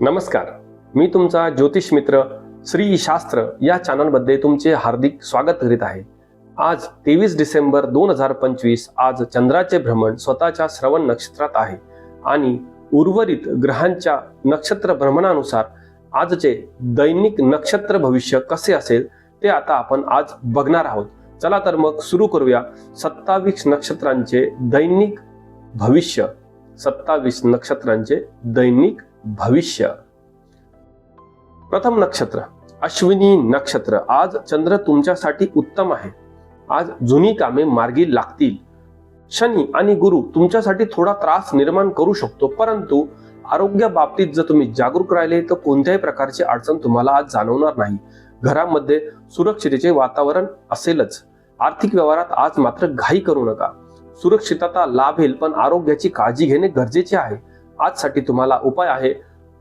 नमस्कार. मी तुमचा ज्योतिष मित्र श्री शास्त्र या चॅनलमध्ये तुमचे हार्दिक स्वागत करीत आहे. आज तेवीस डिसेंबर दोन हजार पंचवीस आज चंद्राचे भ्रमण स्वतःच्या श्रवण नक्षत्रात आहे आणि उर्वरित ग्रहांच्या नक्षत्र भ्रमणानुसार आजचे दैनिक नक्षत्र भविष्य कसे असेल ते आता आपण आज बघणार आहोत. चला तर मग सुरू करूया सत्तावीस नक्षत्रांचे दैनिक भविष्य. सत्तावीस नक्षत्रांचे दैनिक भविष्य। प्रथम नक्षत्र अश्विनी नक्षत्र. आज चंद्र तुमच्यासाठी उत्तम आहे. आज जुनी कामे मार्गी लागतील. शनी आणि गुरु तुमच्यासाठी थोडा त्रास निर्माण करू शकतो परंतु आरोग्या बाबतीत जर तुम्ही जागरूक राहिले तर कोणत्याही प्रकारची अडचण तुम्हाला आज जाणवणार नाही. घरामध्ये सुरक्षितेचे वातावरण असेलच. आर्थिक व्यवहारात आज मात्र घाई करू नका. सुरक्षितता लाभेल पण आरोग्याची काळजी घेणे गरजेचे आहे. आजसाठी तुम्हाला उपाय आहे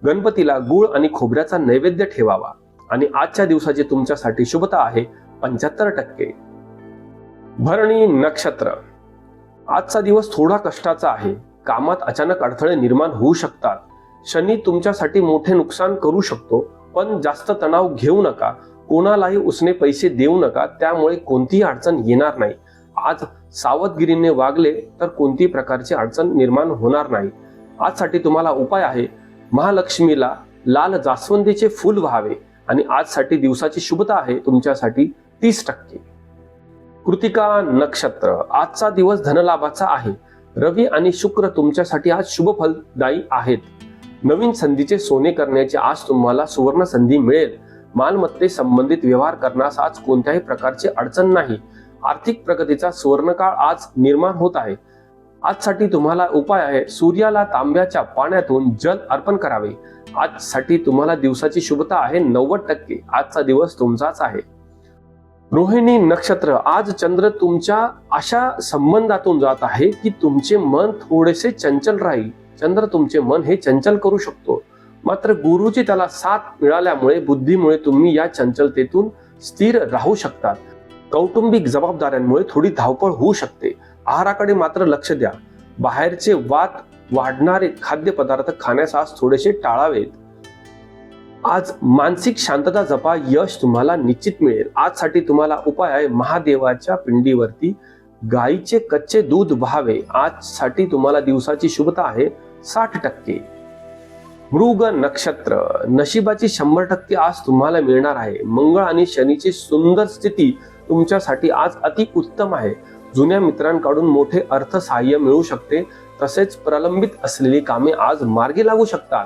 गणपतीला गुळ आणि खोबऱ्याचा नैवेद्य ठेवावा. आणि आजच्या दिवसाची तुमच्यासाठी शुभता आहे पंच्याहत्तर टक्के. भरणी नक्षत्र. आजचा दिवस थोडा कष्टाचा आहे. कामात अचानक अडथळे निर्माण होऊ शकतात. शनी तुमच्यासाठी मोठे नुकसान करू शकतो पण जास्त तणाव घेऊ नका. कोणालाही उसने पैसे देऊ नका त्यामुळे कोणतीही अडचण येणार नाही. आज सावधगिरीने वागले तर कोणतीही प्रकारची अडचण निर्माण होणार नाही. आजसाठी तुम्हाला उपाय आहे. महालक्ष्मीला लाल जास्वंदीचे फूल व्हावे आणि आजसाठी दिवसाची शुभता आहे तुमच्यासाठी तीस टक्के. कृतिका नक्षत्र आजचा दिवस धनलाभाचा आहे. रवी आणि शुक्र तुमच्यासाठी आज शुभ फलदायी आहेत. नवीन संधीचे सोने करण्याची आज तुम्हाला सुवर्ण संधी मिळेल. मालमत्ते संबंधित व्यवहार करण्यास आज कोणत्याही प्रकारची अडचण नाही. आर्थिक प्रगतीचा सुवर्णकाळ आज निर्माण होत आहे. आजसाठी तुम्हाला उपाय आहे. सूर्याला तांब्याच्या पाण्यातून जल अर्पण करावे. आजसाठी तुम्हाला दिवसाची शुभता आहे नव्वद टक्के. आजचा दिवस तुमचाच आहे. रोहिणी नक्षत्र आज चंद्र तुमच्या अशा संबंधातून जात आहे की तुमचे मन थोडेसे चंचल राहील. चंद्र तुमचे मन हे चंचल करू शकतो. मात्र गुरुची त्याला साथ मिळाल्यामुळे बुद्धीमुळे तुम्ही या चंचलतेतून स्थिर राहू शकतात. कौटुंबिक जबाबदाऱ्यांमुळे थोडी धावपळ होऊ शकते. आहाराकडे मात्र लक्ष द्या. बाहेरचे वात वाढणारे खाद्यपदार्थ खाण्यास आज थोडेसे टाळावेत. आज मानसिक शांतता जपा यश तुम्हाला निश्चित मिळेल. आजसाठी तुम्हाला उपाय आहे महादेवाच्या पिंडीवरती गाईचे कच्चे दूध व्हावे. आजसाठी तुम्हाला दिवसाची शुभता आहे साठ टक्के. मृग नक्षत्र नशिबाची शंभर टक्के आज तुम्हाला मिळणार आहे. मंगळ आणि शनीची सुंदर स्थिती तुमच्यासाठी आज अति उत्तम आहे. जुन्या मित्रांकडून मोठे अर्थसहाय्य मिळू शकते तसेच प्रलंबित असलेली कामे आज मार्गी लागू शकतात.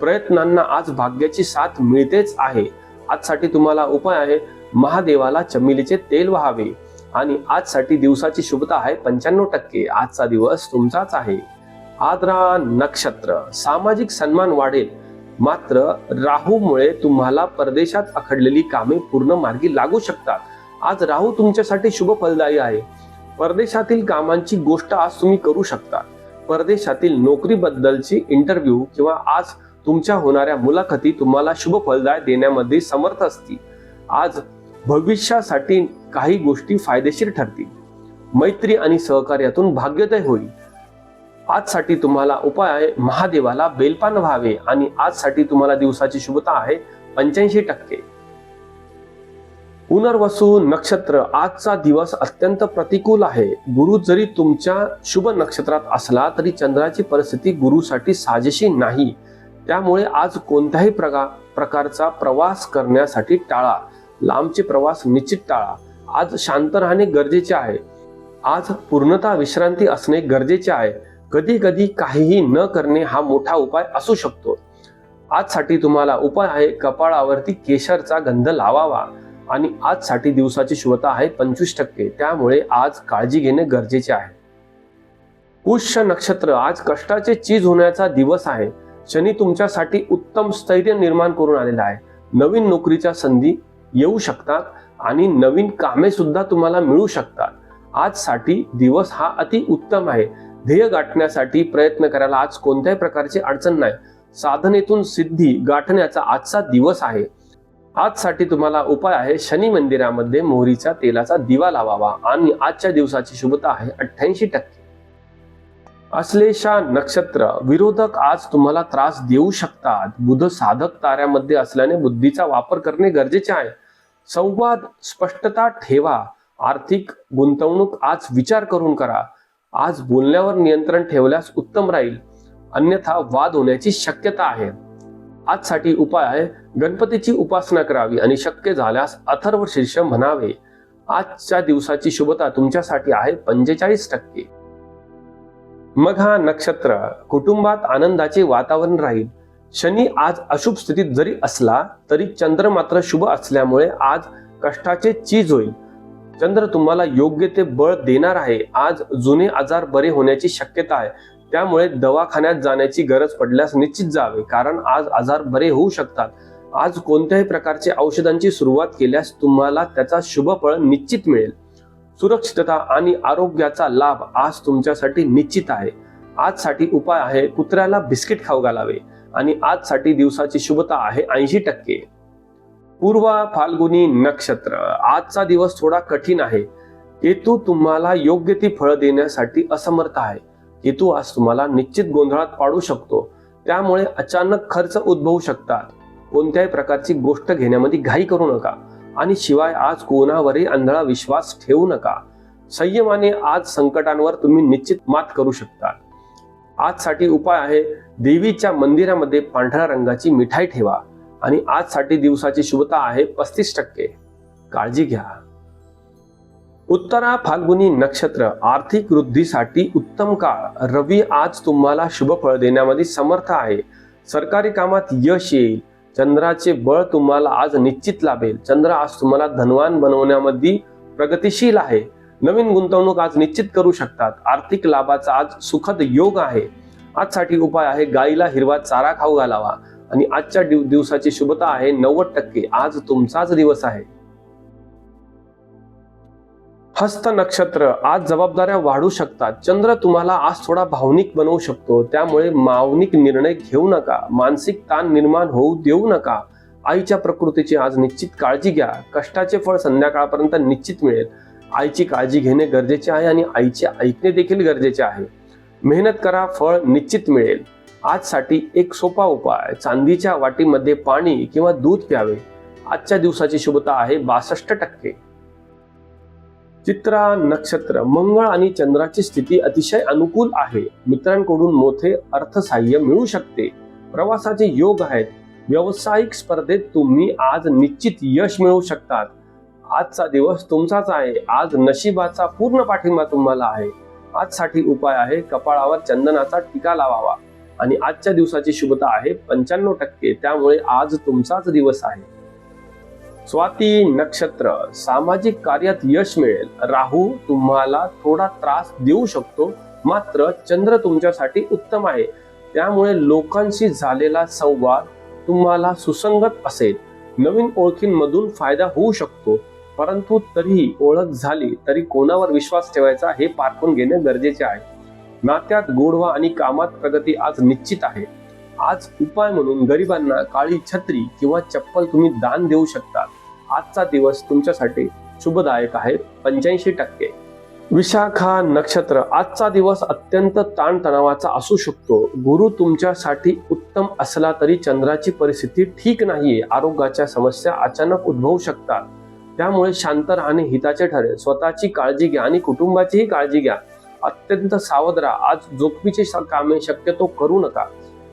प्रयत्नांना आज भाग्याची साथ मिळतेच आहे. आजसाठी तुम्हाला उपाय आहे महादेवाला चमेलीचे तेल व्हावे. आणि आजसाठी दिवसाची शुभता आहे पंच्याण्णव टक्के. आजचा दिवस तुमचाच आहे. आद्रा नक्षत्र. सामाजिक सन्मान वाढेल. मात्र राहूमुळे तुम्हाला परदेशात अखडलेली कामे पूर्ण मार्गी लागू शकतात. आज राहू तुमच्यासाठी शुभ फलदायी आहे. परदेशातील कामांची गोष्ट आज तुम्ही करू शकता. परदेशातील नोकरीबद्दलची इंटरव्ह्यू किंवा आज तुमच्या होणाऱ्या मुलाखती तुम्हाला शुभ फलदाय देण्यामध्ये समर्थ असतील. आज भविष्यासाठी काही गोष्टी फायदेशीर ठरतील. मैत्री आणि सहकार्यातून भाग्योदय होईल. आजसाठी तुम्हाला उपाय आहे महादेवाला बेलपान व्हावे आणि आजसाठी तुम्हाला दिवसाची शुभता आहे पंच्याऐंशी टक्के. पुनर्वसू नक्षत्र आजचा दिवस अत्यंत प्रतिकूल आहे. गुरु जरी तुमच्या शुभ नक्षत्रात असला तरी चंद्राची परिस्थिती गुरुसाठी साजेशी नाही. त्यामुळे आज कोणत्याही प्रका प्रकारचा प्रवास करण्यासाठी टाळा. लांबचे प्रवास निश्चित टाळा. आज शांत राहणे गरजेचे आहे. आज पूर्णता विश्रांती असणे गरजेचे आहे. कधी कधी काहीही न करणे हा मोठा उपाय असू शकतो. आजसाठी तुम्हाला उपाय आहे कपाळावरती केशरचा गंध लावावा. आणि आजसाठी दिवसाची शुभता आहे पंचवीस टक्के. त्यामुळे आज काळजी घेणे गरजेचे आहे. पुष्य नक्षत्र आज कष्टाचे चीज होण्याचा दिवस आहे. शनी तुमच्यासाठी उत्तम स्थैर्य निर्माण करून आलेला आहे. नवीन नोकरीच्या संधी येऊ शकतात आणि नवीन कामे सुद्धा तुम्हाला मिळू शकतात. आजसाठी दिवस हा अति उत्तम आहे. ध्येय गाठण्यासाठी प्रयत्न करायला आज कोणत्याही प्रकारची अडचण नाही. साधनेतून सिद्धी गाठण्याचा आजचा दिवस आहे. आजसाठी तुम्हाला उपाय आहे शनी मंदिरामध्ये मोहरीच्या तेलाचा दिवा लावावा. आणि आजच्या दिवसाची शुभता आहे अठ्ठ्याऐंशी टक्के. अश्लेषा नक्षत्र विरोधक आज तुम्हाला त्रास देऊ शकतात. बुध साधक ताऱ्यामध्ये असल्याने बुद्धीचा वापर करणे गरजेचे आहे. संवाद स्पष्टता ठेवा. आर्थिक गुंतवणूक आज विचार करून करा. आज बोलण्यावर नियंत्रण ठेवल्यास उत्तम राहील. अन्यथा वाद होण्याची शक्यता आहे. आजसाठी उपाय आहे. गणपतीची उपासना करावी आणि शक्य झाल्यास अथर्व शीर्ष म्हणावे. आजच्या दिवसाची शुभता तुमच्यासाठी आहे पंचेचाळीस टक्के. मग हा नक्षत्र कुटुंबात आनंदाचे वातावरण राहील. शनी आज अशुभ स्थितीत जरी असला तरी चंद्र मात्र शुभ असल्यामुळे आज कष्टाचे चीज होईल. चंद्र तुम्हाला योग्य ते बळ देणार आहे. आज जुने आजार बरे होण्याची शक्यता आहे. त्यामुळे दवाखान्यात जाण्याची गरज पडल्यास निश्चित जावे कारण आज आजार बरे होऊ शकतात. आज कोणत्याही प्रकारचे औषधांची सुरुवात केल्यास तुम्हाला त्याचा शुभ फळ निश्चित मिळेल. सुरक्षितता आणि आरोग्याचा लाभ आज तुमच्यासाठी निश्चित आहे. आजसाठी उपाय आहे कुत्र्याला बिस्किट खाऊ घालावे आणि आजसाठी दिवसाची शुभता आहे ऐंशी टक्के. पूर्व फाल्गुनी नक्षत्र आजचा दिवस थोडा कठीण आहे. केतू तुम्हाला योग्य ती फळ देण्यासाठी असमर्थ आहे. हेतू आज तुम्हाला निश्चित गोंधळात पाडू शकतो. त्यामुळे अचानक खर्च उद्भवू शकतात. कोणत्याही प्रकारची गोष्ट घेण्यामध्ये घाई करू नका. आणि शिवाय आज कोणावरही आंधळा विश्वास ठेवू नका. संयमाने आज संकटांवर तुम्ही निश्चित मात करू शकता आजसाठी उपाय आहे देवीच्या मंदिरामध्ये पांढऱ्या रंगाची मिठाई ठेवा. आणि आजसाठी दिवसाची शुभता आहे पस्तीस टक्के. काळजी घ्या. उत्तरा फाल्गुनी नक्षत्र आर्थिक वृद्धीसाठी उत्तम काळ. रवी आज तुम्हाला शुभ फळ देण्यामध्ये समर्थ आहे. सरकारी कामात यश येईल. चंद्राचे बळ तुम्हाला आज निश्चित लाभेल. चंद्र आज तुम्हाला धनवान बनवण्यामध्ये प्रगतिशील आहे. नवीन गुंतवणूक आज निश्चित करू शकतात. आर्थिक लाभाचा आज सुखद योग आहे. आजसाठी उपाय आहे गाईला हिरवा चारा खाऊ घालावा. आणि आजच्या दिव- दिवसाची शुभता आहे नव्वद टक्के. आज तुमचाच दिवस आहे. हस्त नक्षत्र आज जबाबदाऱ्या वाढू शकतात. चंद्र तुम्हाला आज थोडा भावनिक बनवू शकतो. त्यामुळे मावनिक निर्णय घेऊ नका. मानसिक ताण निर्माण होऊ देऊ नका. आईच्या प्रकृतीची आज निश्चित काळजी घ्या. कष्टाचे फळ संध्याकाळपर्यंत निश्चित मिळेल. आईची काळजी घेणे गरजेचे आहे आणि आईचे ऐकणे देखील गरजेचे आहे. मेहनत करा फळ निश्चित मिळेल. आजसाठी एक सोपा उपाय. चांदीच्या वाटीमध्ये पाणी किंवा दूध प्यावे. आजच्या दिवसाची शुभता आहे बासष्ट टक्के. चित्रा नक्षत्र मंगळ आणि चंद्राची स्थिती अतिशय अनुकूल आहे. मित्रांकडून मोठे अर्थसाह्य मिळू शकते. प्रवासाचे योग आहेत. व्यावसायिक स्पर्धेत तुम्ही आज निश्चित यश मिळवू शकतात. आजचा दिवस तुमचाच आहे. आज नशिबाचा पूर्ण पाठिंबा तुम्हाला आहे. आजसाठी उपाय आहे कपाळावर चंदनाचा टीका लावावा. आणि आजच्या दिवसाची शुभता आहे पंच्याण्णव टक्के. त्यामुळे आज तुमचाच दिवस आहे. स्वाती नक्षत्र सामाजिक कार्यात यश मिळेल. राहू तुम्हाला थोडा त्रास देऊ शकतो मात्र चंद्र तुमच्यासाठी उत्तम आहे. त्यामुळे लोकांशी झालेला संवाद तुम्हाला सुसंगत असेल. नवीन ओळखींमधून फायदा होऊ शकतो परंतु तरीही ओळख झाली तरी कोणावर विश्वास ठेवायचा हे पारखून घेणे गरजेचे आहे. नात्यात गोडवा आणि कामात प्रगती आज निश्चित आहे. आज उपाय म्हणून गरिबांना काळी छत्री किंवा चप्पल तुम्ही दान देऊ शकता. आजचा दिवस तुमच्यासाठी शुभदायक आहे. पंच्याऐंशी टक्के. विशाखा नक्षत्र आजचा दिवस अत्यंत ताणतणावाचा असू शकतो. गुरु तुमच्यासाठी उत्तम असला तरी चंद्राची परिस्थिती ठीक नाहीये. आरोग्याच्या समस्या अचानक उद्भवू शकतात. त्यामुळे शांत राहणे हिताचे ठरेल. स्वतःची काळजी घ्या आणि कुटुंबाचीही काळजी घ्या. अत्यंत सावध राहा. आज जोखमीची श- कामे शक्यतो करू नका.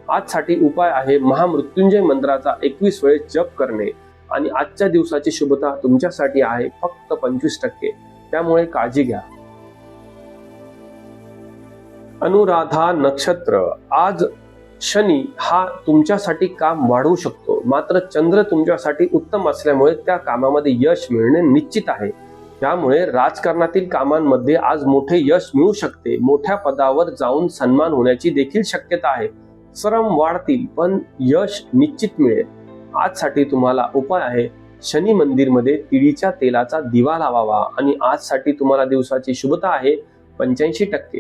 आजसाठी उपाय आहे महामृत्युंजय मंत्राचा एकवीस वेळेस जप करणे. आणि आजच्या दिवसाची शुभता तुमच्यासाठी आहे फक्त पंचवीस टक्के. त्यामुळे काळजी घ्या. अनुराधा नक्षत्र आज शनी हा तुमच्यासाठी काम वाढवू शकतो. मात्र चंद्र तुमच्यासाठी उत्तम असल्यामुळे त्या कामामध्ये यश मिळणे निश्चित आहे. त्यामुळे राजकारणातील कामांमध्ये आज मोठे यश मिळू शकते. मोठ्या पदावर जाऊन सन्मान होण्याची देखील शक्यता आहे. श्रम वाढतील पण यश निश्चित मिळेल. आजसाठी तुम्हाला उपाय आहे शनी मंदिरमध्ये तिळीच्या तेलाचा दिवा लावावा आणि आजसाठी तुम्हाला दिवसाची शुभता आहे पंच्याऐंशी टक्के.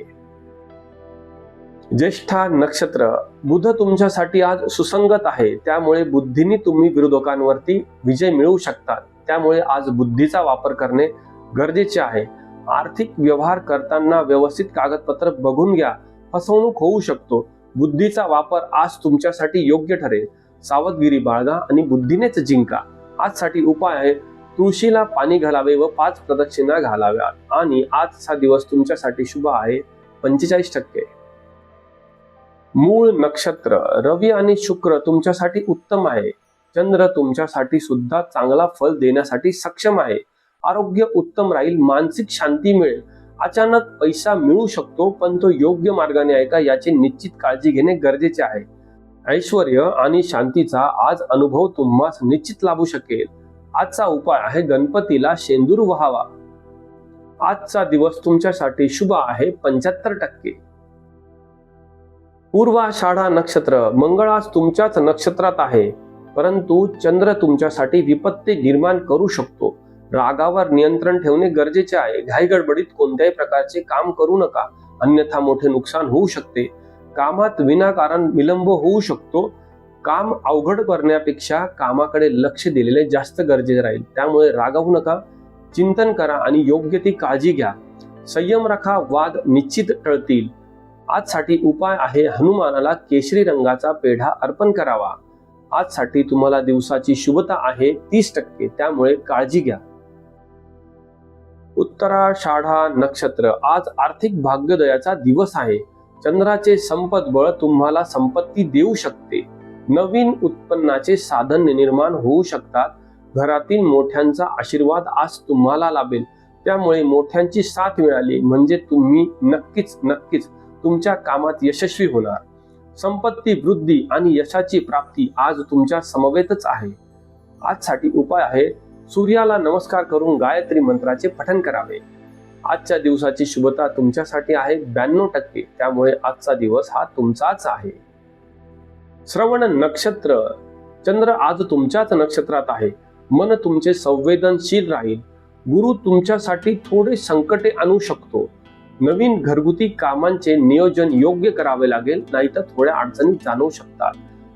ज्येष्ठा नक्षत्र बुध तुमच्यासाठी आज सुसंगत आहे त्यामुळे बुद्धीने तुम्ही विरोधकांवरती विजय मिळवू शकतात. त्यामुळे आज बुद्धीचा वापर करणे गरजेचे आहे. आर्थिक व्यवहार करताना व्यवस्थित कागदपत्र बघून घ्या. फसवणूक होऊ शकतो. बुद्धीचा वापर आज तुमच्यासाठी योग्य ठरेल. सावधगिरी बाळगा आणि बुद्धीनेच जिंका. आजसाठी उपाय आहे तुळशीला पाणी घालावे व पाच प्रदक्षिणा घालाव्या आणि आजचा दिवस तुमच्यासाठी शुभ आहे पंचेचाळीस टक्के. मूळ नक्षत्र रवी आणि शुक्र तुमच्यासाठी उत्तम आहे. चंद्र तुमच्यासाठी सुद्धा चांगला फल देण्यासाठी सक्षम आहे. आरोग्य उत्तम राहील मानसिक शांती मिळेल. अचानक पैसा मिळू शकतो पण तो योग्य मार्गाने आहे का याची निश्चित काळजी घेणे गरजेचे आहे. ऐश्वर आणि शांतीचा आज अनुभव तुम्हाला निश्चित लाभू शकेल. आजचा उपाय आहे गणपतीला शेंदूर व्हावा. आजचा दिवस तुमच्यासाठी शुभ आहे पंच्याहत्तर टक्के. पूर्वाषाढा नक्षत्र मंगळ आज तुमच्याच नक्षत्रात आहे. परंतु चंद्र तुमच्यासाठी विपत्ती निर्माण करू शकतो. रागावर नियंत्रण ठेवणे गरजेचे आहे. घाई गडबडीत कोणत्याही प्रकारचे काम करू नका. अन्यथा मोठे नुकसान होऊ शकते. कामात विनाकारण विलंब होऊ शकतो. काम अवघड करण्यापेक्षा कामाकडे लक्ष दिलेले जास्त गरजेचे राहील. त्यामुळे रागावू नका. चिंतन करा आणि योग्य ती काळजी घ्या. संयम राखा वाद निश्चित टळतील. आजसाठी उपाय आहे हनुमानाला केशरी रंगाचा पेढा अर्पण करावा. आजसाठी तुम्हाला दिवसाची शुभता आहे तीस टक्के. त्यामुळे काळजी घ्या. उत्तराषाढा नक्षत्र आज आर्थिक भाग्यदयाचा दिवस आहे. चंद्राचे संपत बळ तुम्हाला संपत्ती देऊ शकते. नवीन उत्पन्नाचे साधन निर्माण होऊ शकतात. घरातील मोठ्यांचा आशीर्वाद आज तुम्हाला लाभेल. त्यामुळे मोठ्यांची साथ मिळाली म्हणजे तुम्ही नक्कीच नक्कीच तुमच्या कामात यशस्वी होणार. संपत्ती वृद्धी आणि यशाची प्राप्ती आज तुमच्या समवेतच आहे. आजसाठी उपाय आहे सूर्याला नमस्कार करून गायत्री मंत्राचे पठन करावे. आजच्या दिवसाची शुभता तुमच्यासाठी आहे ब्याण्णव टक्के. त्यामुळे आजचा दिवस हा तुमचाच आहे. श्रवण नक्षत्र. चंद्र आज तुमच्याच नक्षत्रात आहे. मन तुमचे संवेदनशील राहील. गुरु तुमच्यासाठी थोडे संकटे आणू शकतो. नवीन घरगुती कामांचे नियोजन योग्य करावे लागेल नाहीतर थोड्या अडचणी जाणवू शकतात.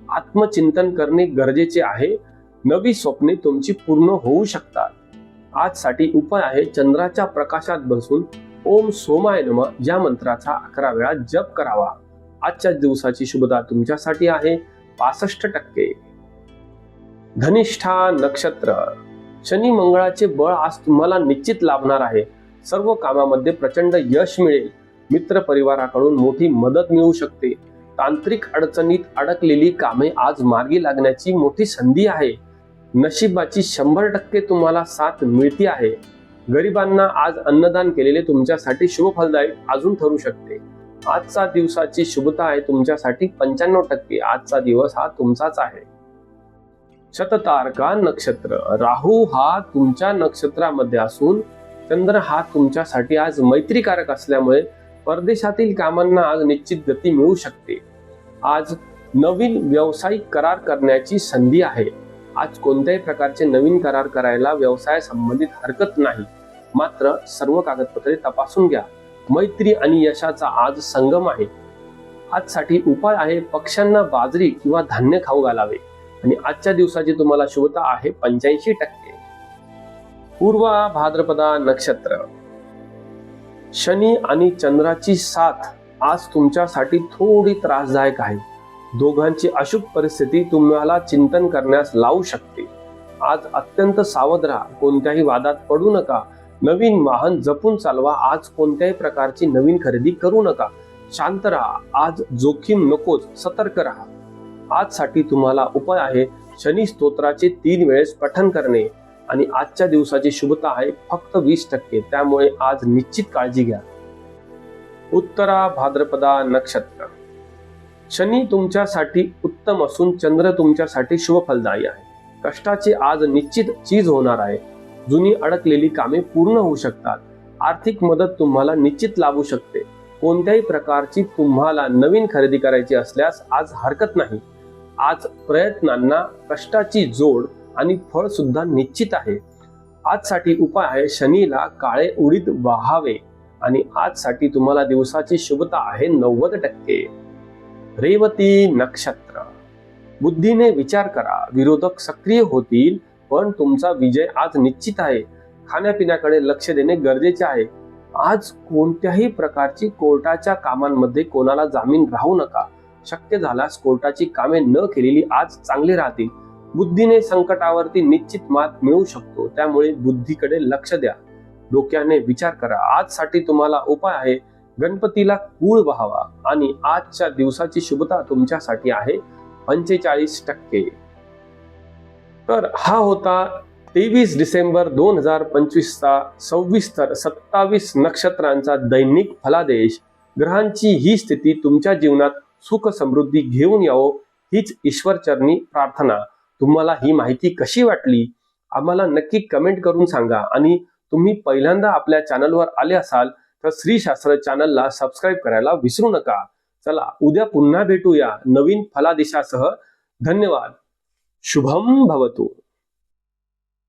आत्मचिंतन करणे गरजेचे आहे. नवी स्वप्ने तुमची पूर्ण होऊ शकतात. आजसाठी उपाय आहे चंद्राच्या प्रकाशात बसून ओम सोमाय नम या मंत्राचा अकरा वेळा जप करावा. आजच्या दिवसाची शुभता तुमच्यासाठी आहे पासष्ट टक्के. धनिष्ठा नक्षत्र. शनी मंगळाचे बळ आज तुम्हाला निश्चित लाभणार आहे. सर्व कामामध्ये प्रचंड यश मिळेल. मित्र परिवाराकडून मोठी मदत मिळू शकते. तांत्रिक अडचणीत अडकलेली कामे आज मार्गी लागण्याची मोठी संधी आहे. नशिबाची शंभर टक्के तुम्हाला साथ मिळती आहे. गरिबांना आज अन्नदान केलेले तुमच्यासाठी शुभ फलदायक अजून ठरू शकते. आजचा दिवसाची शुभता आहे तुमच्यासाठी पंच्याण्णव टक्के. आजचा दिवस हा तुमचाच आहे. शततारका नक्षत्र. राहू हा तुमच्या नक्षत्रामध्ये असून चंद्र हा तुमच्यासाठी आज मैत्रीकारक असल्यामुळे परदेशातील कामांना आज निश्चित गती मिळू शकते. आज नवीन व्यावसायिक करार करण्याची संधी आहे. आज कोणत्याही प्रकारचे नवीन करार करायला व्यवसाय संबंधित हरकत नाही. मात्र सर्व कागदपत्रे तपासून घ्या. मैत्री आणि यशाचा आज संगम आहे. आजसाठी उपाय आहे पक्ष्यांना बाजरी किंवा धान्य खाऊ घालावे. आणि आजच्या दिवसाची तुम्हाला शुभता आहे पंच्याऐंशी टक्के. पूर्व भाद्रपदा नक्षत्र. शनी आणि चंद्राची साथ आज तुमच्यासाठी थोडी त्रासदायक आहे. दोघांची अशुभ परिस्थिती तुम्हाला चिंतन करण्यास लावू शकते. आज अत्यंत सावध राहा. कोणत्याही वादात पडू नका. नवीन वाहन जपून चालवा. आज कोणत्याही प्रकारची नवीन खरेदी करू नका. शांत राहा. आज जोखीम नकोच. सतर्क राहा. आजसाठी तुम्हाला उपाय आहे शनी स्तोत्राचे तीन वेळेस पठन करणे आणि आजच्या दिवसाची शुभता आहे फक्त वीस टक्के. त्यामुळे आज निश्चित काळजी घ्या. उत्तरा भाद्रपदा नक्षत्र. शनी तुमच्यासाठी उत्तम असून चंद्र तुमच्यासाठी शुभफलदायी आहे. कष्टाची आज निश्चित चीज होणार आहे. जुनी अडकलेली कामे पूर्ण होऊ शकतात. आर्थिक मदत तुम्हाला निश्चित लाभू शकते. कोणत्याही प्रकारची तुम्हाला नवीन खरेदी करायची असल्यास आज हरकत नाही. आज प्रयत्नांना कष्टाची जोड आणि फळ सुद्धा निश्चित आहे. आजसाठी उपाय आहे शनीला काळे उडीद वाहावे आणि आजसाठी तुम्हाला दिवसाची शुभता आहे नव्वद टक्के. रेवती नक्षत्र. बुद्धीने विचार करा. विरोधक सक्रिय होतील पण तुमचा विजय आज निश्चित आहे. खाण्यापिण्याकडे लक्ष देणे गरजेचे आहे. आज कोणत्याही प्रकारची कोर्टाच्या कामांमध्ये कोणाला जामीन राहू नका. शक्य झाल्यास कोर्टाची कामे न केलेली आज चांगली राहतील. बुद्धीने संकटावरती निश्चित मात मिळू शकतो. त्यामुळे बुद्धीकडे लक्ष द्या. डोक्याने विचार करा. आजसाठी तुम्हाला उपाय आहे. गणपतीला कूळ व्हावा. आणि आजच्या दिवसाची शुभता तुमच्यासाठी आहे पंचेचाळीस टक्के. तर हा होता तेवीस डिसेंबर दोन हजार पंचवीसचा सव्वीस तर सत्तावीस नक्षत्रांचा दैनिक फलादेश. ग्रहांची ही स्थिती तुमच्या जीवनात सुख समृद्धी घेऊन यावो हीच ईश्वरचरणी प्रार्थना. तुम्हाला ही माहिती कशी वाटली? आम्हाला नक्की कमेंट करून सांगा. आणि तुम्ही पहिल्यांदा आपल्या चॅनलवर आले असाल तर श्रीशास्त्र चॅनलला सबस्क्राईब करायला विसरू नका. चला उद्या पुन्हा भेटूया नवीन फलादेशासह. धन्यवाद. शुभम भवतो.